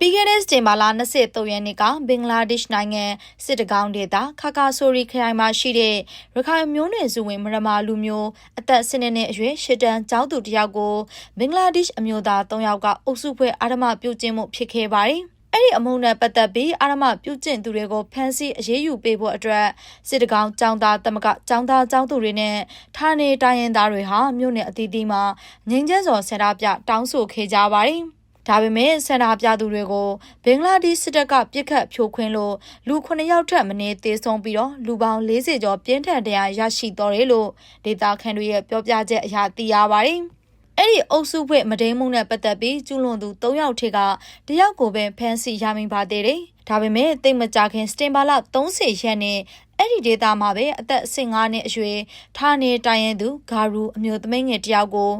ပြီးခဲ့တဲ့စတင်ဘာလ23ရက်နေ့ကဘင်္ဂလားဒေ့ရှ်နိုင်ငံစစ်တကောင်းဒေသခါကာဆိုရီခရိုင်မှာရှိတဲ့ရခိုင်မျိုးနွယ်စုဝင်မရမာလူမျိုးအသက်၁၂နှစ်အရွယ်ရှစ်တန်းကျောင်းသူတစ်ယောက်ကိုဘင်္ဂလားဒေ့ရှ်အမျိုးသား၃ယောက်ကအုပ်စုဖွဲ့အာဓမပြုကျင့်မှုဖြစ်ခဲ့ပါတယ်။အဲ့ဒီအမုန်းနဲ့ပတ်သက်ပြီးအာရမပြုကျင့်သူတွေကိုဖမ်းဆီးအရေးယူပေးဖို့အတွက်စစ်တကောင်းចောင်းသားတမကចောင်းသားចောင်းသူတွေနဲ့ဌာနေတိုင်းရင်းသားတွေဟာမြို့နယ်အသီးသီးမှာငင်းကျန်းစော်ဆန္ဒပြတောင်းဆိုခဲ့ကြပါတယ်။ ဒါပေမဲ့ဆန္ဒပြသူတွေကိုဘင်္ဂလားဒေ့ရှ်စစ်တပ်ကပြစ်ခတ်ဖြိုခွင်းလို့လူ9ယောက်ထက်မနည်းသေဆုံးပြီးတော့လူပေါင်း40ကျော်ပြင်းထန်တရားရရှိတော်တယ်လို့ဒေတာခန်တွေရဲ့ပြောပြချက်အရသိရပါတယ်။အဲ့ဒီအုပ်စုဖွဲ့မဒိန်းမှုနဲ့ပတ်သက်ပြီးကျူးလွန်သူ၃ယောက်ထက်ကတယောက်ကိုပဲဖမ်းဆီးရမိပါသေးတယ်။ဒါပေမဲ့တိတ်မကြခင်စတင်ဘာလ30ရက်နေ့အဲ့ဒီဒေတာမှာပဲအသက်15နှစ်အရွယ်ဌာနေတိုင်းရင်သူဂါရူအမျိုးသမီးငယ်တယောက်ကို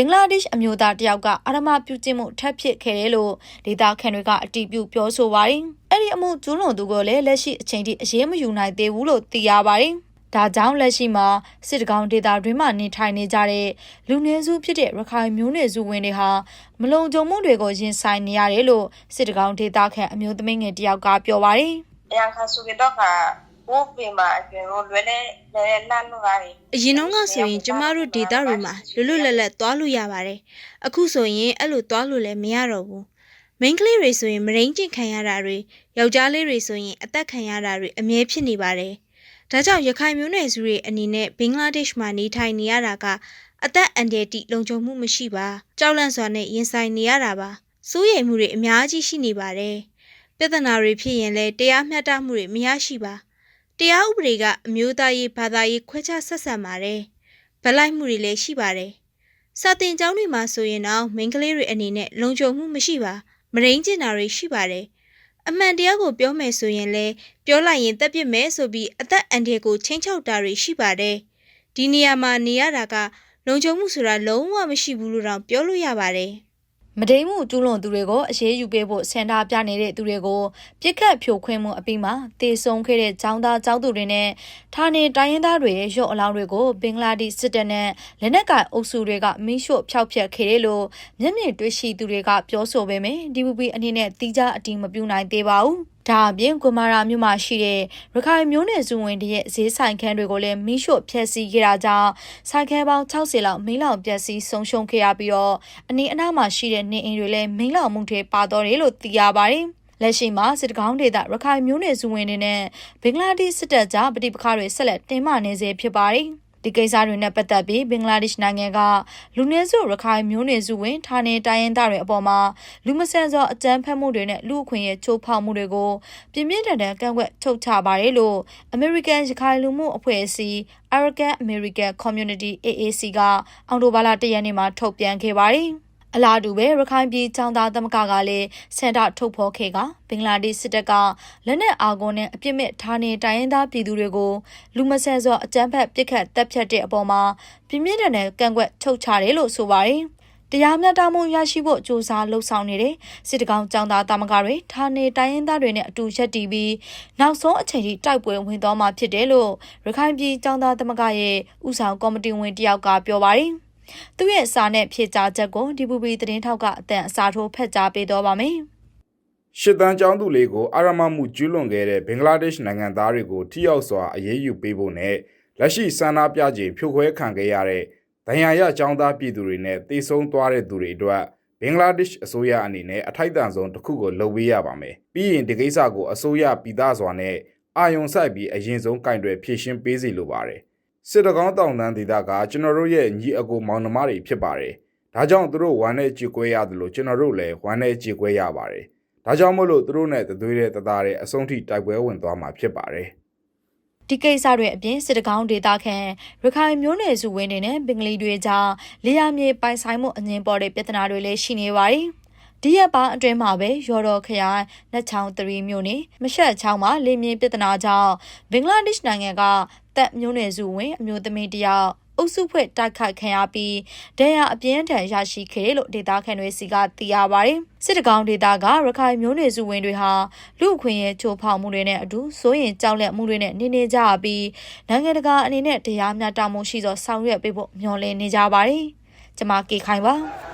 ဘင်္ဂလားဒေ့ရှ်အမျိုးသားတယောက်ကအာရမပြုကျင့်မှုထပ်ဖြစ်ခဲ့တယ်လို့ဒေတာခန်တွေကအတည်ပြုပြောဆိုပါတယ်။အဲ့ဒီအမှုကျူးလွန်သူကိုလည်းလက်ရှိအချိန်ထိအရေးမယူနိုင်သေးဘူးလို့သိရပါတယ်။ဒါကြောင့်လက်ရှိမှာစစ်တကောင်းဒေတာတွင်မှနေထိုင်နေကြတဲ့လူနည်းစုဖြစ်တဲ့ရခိုင်မျိုးနွယ်စုဝင်တွေဟာမလုံခြုံမှုတွေကိုရင်ဆိုင်နေရတယ်လို့စစ်တကောင်းဒေတာခန့်အမျိုးသမီးငယ်တယောက်ကပြောပါတယ်။ရန်ခါဆိုကတော့ ကဘိုးပင်မှာကျွန်တော်လွယ်လဲလဲလန့်လို့ရတယ်အရင်တော့ကဆိုရင်ကျမတို့ဒေတာတွေမှာလွတ်လွတ်လပ်လပ်သွားလို့ရပါတယ်။အခုဆိုရင်အဲ့လိုသွားလို့လည်းမရတော့ဘူး။ main ကလေးတွေဆိုရင်မရင်းကျင်ခံရတာတွေယောက်ျားလေးတွေဆိုရင်အသက်ခံရတာတွေအမြဲဖြစ်နေပါတယ်။ဒါကြောင့်ရခိုင်မျိုးနွယ်စုတွေအနေနဲ့ဘင်္ဂလားဒေ့ရှ်မှာနေထိုင်နေရတာကအသက်အန္တရာယ်တိလုံခြုံမှုမရှိပါ။ကြောက်လန့်စွာနဲ့ရင်ဆိုင်နေရတာပါ။စိုးရိမ်မှုတွေအများကြီးရှိနေပါတယ်။ပြဿနာတွေဖြစ်ရင်လည်းတရားမျှတမှုတွေမရရှိပါ။ တရားဥပဒေကအမျိုးသားရေးဘာသာရေးခွဲခြားဆက်ဆံပါတယ်။ဗလိုက်မှုတွေလည်းရှိပါတယ်။စာတင်ကျောင်းတွေမှာဆိုရင်တော့မိန်းကလေးတွေအနေနဲ့လုံခြုံမှုမရှိပါမရင်းကျင်တာတွေရှိပါတယ်။အမှန်တရားကိုပြောမယ်ဆိုရင်လည်းပြောလိုက်ရင်တက်ပြစ်မယ်ဆိုပြီးအသက်အန္တရာယ်ကိုချင်းချောက်တာတွေရှိပါတယ်။ဒီနေရာမှာနေရတာကလုံခြုံမှုဆိုတာလုံးဝမရှိဘူးလို့တော့ပြောလို့ရပါတယ်။ မဒိန်မှုကျူးလွန်သူတွေကိုအရေးယူပေးဖို့ဆန္ဒပြနေတဲ့သူတွေကိုပြစ်ခတ်ဖြိုခွင်းမှုအပြီးမှာတေဆုံးခဲ့တဲ့ចောင်းသားចောင်းသူတွေနဲ့ဌာနေတိုင်းရင်းသားတွေရဲ့ရုပ်အလောင်းတွေကိုဘင်္ဂလားဒေ့ရှ်စစ်တပ်နဲ့လက်နက်ကိုင်အုပ်စုတွေကမိရှို့ဖျောက်ဖျက်ခဲ့တယ်လို့မျက်မြင်တွေ့ရှိသူတွေကပြောဆိုပေမယ့် DVB အနေနဲ့တိကျအတည်မပြုနိုင်သေးပါဘူး။ ဒါအပြင်ကွန်မာရာမြို့မှာရှိတဲ့ရခိုင်မျိုးနယ်စုဝင်တွေရဲ့ဈေးဆိုင်ခန်းတွေကိုလည်းမိရှို့ဖျက်ဆီးခဲ့တာကြောင့်ဆိုင်ခန်းပေါင်း60လောက်မီးလောင်ပျက်စီးဆုံးရှုံးခဲ့ရပြီးတော့အနီးအနားမှာရှိတဲ့နေအိမ်တွေလည်းမီးလောင်မှုတွေပါတော့တယ်လို့သိရပါတယ်။လက်ရှိမှာစစ်တကောင်းဒေသရခိုင်မျိုးနယ်စုဝင်တွေနဲ့ဘင်္ဂလားဒေ့ရှ်စစ်တပ်ကြားပဋိပက္ခတွေဆက်လက်တင်းမာနေစေဖြစ်ပါတယ်။ ဒီကိစ္စတွေနဲ့ပတ်သက်ပြီးဘင်္ဂလားဒေ့ရှ်နိုင်ငံကလူနည်းစုရခိုင်မျိုးနွယ်စုဝင်ဌာနေတိုင်းရင်းသားတွေအပေါ်မှာလူမဆန်စွာအကြမ်းဖက်မှုတွေနဲ့လူအခွင့်အရေးချိုးဖောက်မှုတွေကိုပြင်းပြင်းထန်ထန်ကန့်ကွက်ထုတ်ချပါတယ်လို့ American ရခိုင်လူမှုအဖွဲ့အစည်း Arakan American Community AAC ကအောက်တိုဘာလ၁ရက်နေ့မှာထုတ်ပြန်ခဲ့ပါတယ်။ အလားတူပဲရခိုင်ပြည်ချောင်းသားသမဂ္ဂကလည်းစင်တာထုတ်ဖော်ခဲ့ကဘင်္ဂလားဒေ့ရှ်စစ်တပ်ကလက်နက်အာကုန်းနဲ့အပြစ်မဲ့ဌာနေတိုင်းရင်းသားပြည်သူတွေကိုလူမဆန်စွာအကြမ်းဖက်ပစ်ခတ်တပ်ဖြတ်တဲ့အပေါ်မှာပြင်းပြင်းထန်ထန်ကန့်ကွက်ထုတ်ချတယ်လို့ဆိုပါတယ်တရားမျှတမှုရရှိဖို့စ조사လှုပ်ဆောင်နေတဲ့စစ်တကောင်ចောင်းသားတာမကတွေဌာနေတိုင်းရင်းသားတွေနဲ့အတူရက်တီပြီးနောက်ဆုံးအချိန်ထိတိုက်ပွဲဝင်သွားမှာဖြစ်တယ်လို့ရခိုင်ပြည်ចောင်းသားသမဂရဲ့ဥဆောင်ကော်မတီဝင်တယောက်ကပြောပါတယ် သူ့ရဲ့စာနဲ့ဖြေကြားချက်ကို DPP သတင်းထောက်ကအတန်အစာထိုးဖက်ကြားပေးတော့ပါမယ်။ရှစ်တန်းကျောင်းသူလေးကိုအာရမမှုကျူးလွန်ခဲ့တဲ့ဘင်္ဂလားဒေ့ရှ်နိုင်ငံသားတွေကိုထိရောက်စွာအရေးယူပေးဖို့နဲ့လက်ရှိဆန္ဒပြခြင်းဖြိုခွဲခံခဲ့ရတဲ့ဒဏ်ရာရကျောင်းသားပြည်သူတွေနဲ့တေဆုံးသွားတဲ့သူတွေအတွက်ဘင်္ဂလားဒေ့ရှ်အစိုးရအနေနဲ့အထိုက်တန်ဆုံးတစ်ခုကိုလုပ်ပေးရပါမယ်။ပြီးရင်ဒီကိစ္စကိုအစိုးရပြည်သားစွာနဲ့အာယုံဆိုင်ပြီးအရင်ဆုံးကင်တွယ်ဖြည့်ရှင်းပေးစီလိုပါတယ်။ စစ်တကောင်းတောင်တန်းဒေသကကျွန်တော်တို့ရဲ့ညီအကိုမောင်နှမတွေဖြစ်ပါတယ်။ဒါကြောင့်သူတို့ဝမ်းနဲ့ကြေကွဲရတယ်လို့ကျွန်တော်တို့လည်းဝမ်းနဲ့ကြေကွဲရပါတယ်။ဒါကြောင့်မို့လို့သူတို့နဲ့တသွေးတဲ့တသားတဲ့အဆုံးထိတိုက်ပွဲဝင်သွားမှာဖြစ်ပါတယ်။ဒီကိစ္စတွေအပြင်စစ်တကောင်းဒေတာခန့်ရခိုင်မျိုးနယ်စုဝင်းတွေနဲ့ဘင်္ဂလီတွေကြားလေယာမြေပိုင်ဆိုင်မှုအငင်းပေါ်တဲ့ပြဿနာတွေလည်းရှိနေပါတယ်။ ဒီရက်ပိုင်းအတွင်းမှာပဲရော်တော်ခရိုင်လက်ချောင်း3မြို့နယ်မရှက်ချောင်းမှာလေမြေပြဿနာကြောင့်ဘင်္ဂလားဒေ့ရှ်နိုင်ငံကတပ်မျိုးနယ်စုဝင်အမျိုးသမီးတယောက်အုပ်စုဖွဲ့တိုက်ခိုက်ခံရပြီးဒဏ်ရာအပြင်းထန်ရရှိခဲ့တယ်လို့ဒေတာခန့်တွေစီကသိရပါတယ်။စစ်တကောင်းဒေတာကရခိုင်မျိုးနွယ်စုဝင်တွေဟာလူအခွင့်အရေးချိုးဖောက်မှုတွေနဲ့အတူစိုးရင်ကြောက်လန့်မှုတွေနဲ့နေနေကြပြီးနိုင်ငံတကာအနေနဲ့တရားမျှတမှုရှိသောဆောင်ရွက်ပေးဖို့မျှော်လင့်နေကြပါတယ်။ကျွန်မကေခိုင်ပါ။